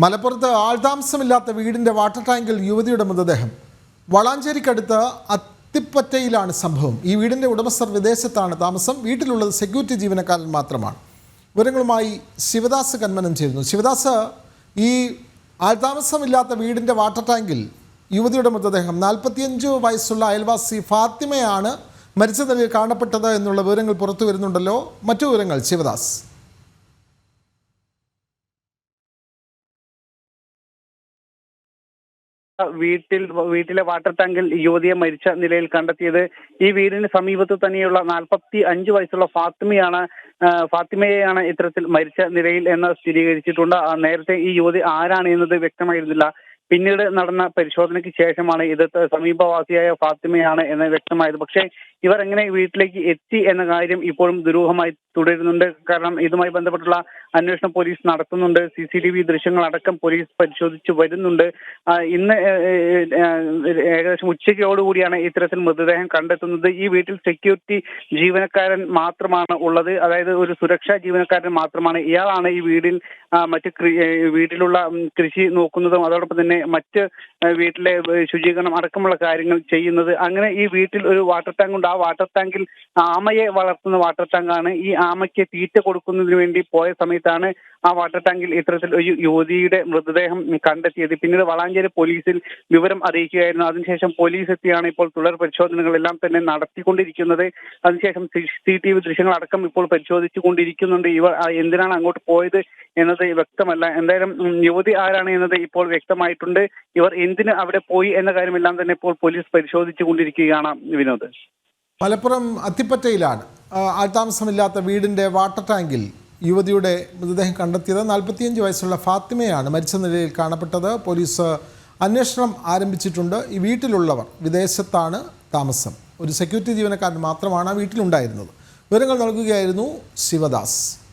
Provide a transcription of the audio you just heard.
മലപ്പുറത്ത് ആൾതാമസമില്ലാത്ത വീടിന്റെ വാട്ടർ ടാങ്കിൽ യുവതിയുടെ മൃതദേഹം. വളാഞ്ചേരിക്കടുത്ത് അത്തിപ്പറ്റയിലാണ് സംഭവം. ഈ വീടിന്റെ ഉടമസ്ഥർ വിദേശത്താണ് താമസം. വീട്ടിലുള്ളത് സെക്യൂരിറ്റി ജീവനക്കാരൻ മാത്രമാണ്. വിവരങ്ങളുമായി ശിവദാസ് കന്മനം ചെയ്യുന്നു ശിവദാസ് ഈ ആൾതാമസമില്ലാത്ത വീടിന്റെ വാട്ടർ ടാങ്കിൽ യുവതിയുടെ മൃതദേഹം. നാൽപ്പത്തിയഞ്ച് വയസ്സുള്ള അയൽവാസി ഫാത്തിമയാണ് മരിച്ച നിലയിൽ കാണപ്പെട്ടത് എന്നുള്ള വിവരങ്ങൾ പുറത്തു വരുന്നുണ്ടല്ലോ. മറ്റു വിവരങ്ങൾ ശിവദാസ്. വീട്ടിൽ വീട്ടിലെ വാട്ടർ ടാങ്കിൽ യുവതിയെ മരിച്ച നിലയിൽ കണ്ടെത്തിയത്. ഈ വീടിന് സമീപത്ത് തന്നെയുള്ള നാൽപ്പത്തി അഞ്ച് വയസ്സുള്ള ഫാത്തിമയാണ് ഫാത്തിമയെയാണ് ഇത്തരത്തിൽ മരിച്ച നിലയിൽ എന്ന് സ്ഥിരീകരിച്ചിട്ടുണ്ട്. നേരത്തെ ഈ യുവതി ആരാണ് എന്നത് വ്യക്തമായിരുന്നില്ല. പിന്നീട് നടന്ന പരിശോധനയ്ക്ക് ശേഷമാണ് ഇത് സമീപവാസിയായ ഫാത്തിമയാണ് എന്ന് വ്യക്തമായത്. പക്ഷേ ഇവർ എങ്ങനെ വീട്ടിലേക്ക് എത്തി എന്ന കാര്യം ഇപ്പോഴും ദുരൂഹമായി തുടരുന്നുണ്ട്. കാരണം ഇതുമായി ബന്ധപ്പെട്ടുള്ള അന്വേഷണം പോലീസ് നടത്തുന്നുണ്ട്. സി സി ടി വി ദൃശ്യങ്ങളടക്കം പോലീസ് പരിശോധിച്ചു വരുന്നുണ്ട്. ഇന്ന് ഏകദേശം ഉച്ചയ്ക്കോടുകൂടിയാണ് ഇത്തരത്തിൽ മൃതദേഹം കണ്ടെത്തുന്നത്. ഈ വീട്ടിൽ സെക്യൂരിറ്റി ജീവനക്കാരൻ മാത്രമാണ് ഉള്ളത്. അതായത് ഒരു സുരക്ഷാ ജീവനക്കാരൻ മാത്രമാണ്. ഇയാളാണ് ഈ വീടിൽ മറ്റ് വീട്ടിലുള്ള കൃഷി നോക്കുന്നതും അതോടൊപ്പം തന്നെ മറ്റ് വീട്ടിലെ ശുചീകരണം അടക്കമുള്ള കാര്യങ്ങൾ ചെയ്യുന്നത്. അങ്ങനെ ഈ വീട്ടിൽ ഒരു വാട്ടർ ടാങ്ക് ഉണ്ട്. ആ വാട്ടർ ടാങ്കിൽ ആമയെ വളർത്തുന്ന വാട്ടർ ടാങ്കാണ് ഈ ആമയ്ക്ക് തീറ്റ കൊടുക്കുന്നതിന് വേണ്ടി പോയ സമയത്താണ് ആ വാട്ടർ ടാങ്കിൽ ഇത്തരത്തിൽ ഒരു യുവതിയുടെ മൃതദേഹം കണ്ടെത്തിയത്. പിന്നീട് വളാഞ്ചേരി പോലീസിൽ വിവരം അറിയിക്കുകയായിരുന്നു. അതിനുശേഷം പോലീസ് എത്തിയാണ് ഇപ്പോൾ തുടർ പരിശോധനകളെല്ലാം തന്നെ നടത്തിക്കൊണ്ടിരിക്കുന്നത്. അതിനുശേഷം സി ടി വി ദൃശ്യങ്ങൾ അടക്കം ഇപ്പോൾ പരിശോധിച്ചുകൊണ്ടിരിക്കുന്നുണ്ട്. ഇവർ എന്തിനാണ് അങ്ങോട്ട് പോയത് എന്നത് വ്യക്തമല്ല. എന്തായാലും യുവതി ആരാണ് എന്നത് ഇപ്പോൾ വ്യക്തമായിട്ടുണ്ട്. ഇവർ എന്തിന് അവിടെ പോയി എന്ന കാര്യമെല്ലാം തന്നെ ഇപ്പോൾ പോലീസ് പരിശോധിച്ചു കൊണ്ടിരിക്കുകയാണ് വിനോദ്. മലപ്പുറം അത്തിപ്പറ്റയിലാണ്. ആൾതാമസമില്ലാത്ത വീടിന്റെ വാട്ടർ ടാങ്കിൽ യുവതിയുടെ മൃതദേഹം കണ്ടെത്തിയത് നാൽപ്പത്തിയഞ്ച് വയസ്സുള്ള ഫാത്തിമയാണ് മരിച്ച നിലയിൽ കാണപ്പെട്ടത്. പോലീസ് അന്വേഷണം ആരംഭിച്ചിട്ടുണ്ട്. ഈ വീട്ടിലുള്ളവർ വിദേശത്താണ് താമസം. ഒരു സെക്യൂരിറ്റി ജീവനക്കാരൻ മാത്രമാണ് ആ വീട്ടിലുണ്ടായിരുന്നത്. വിവരങ്ങൾ നൽകുകയായിരുന്നു ശിവദാസ്.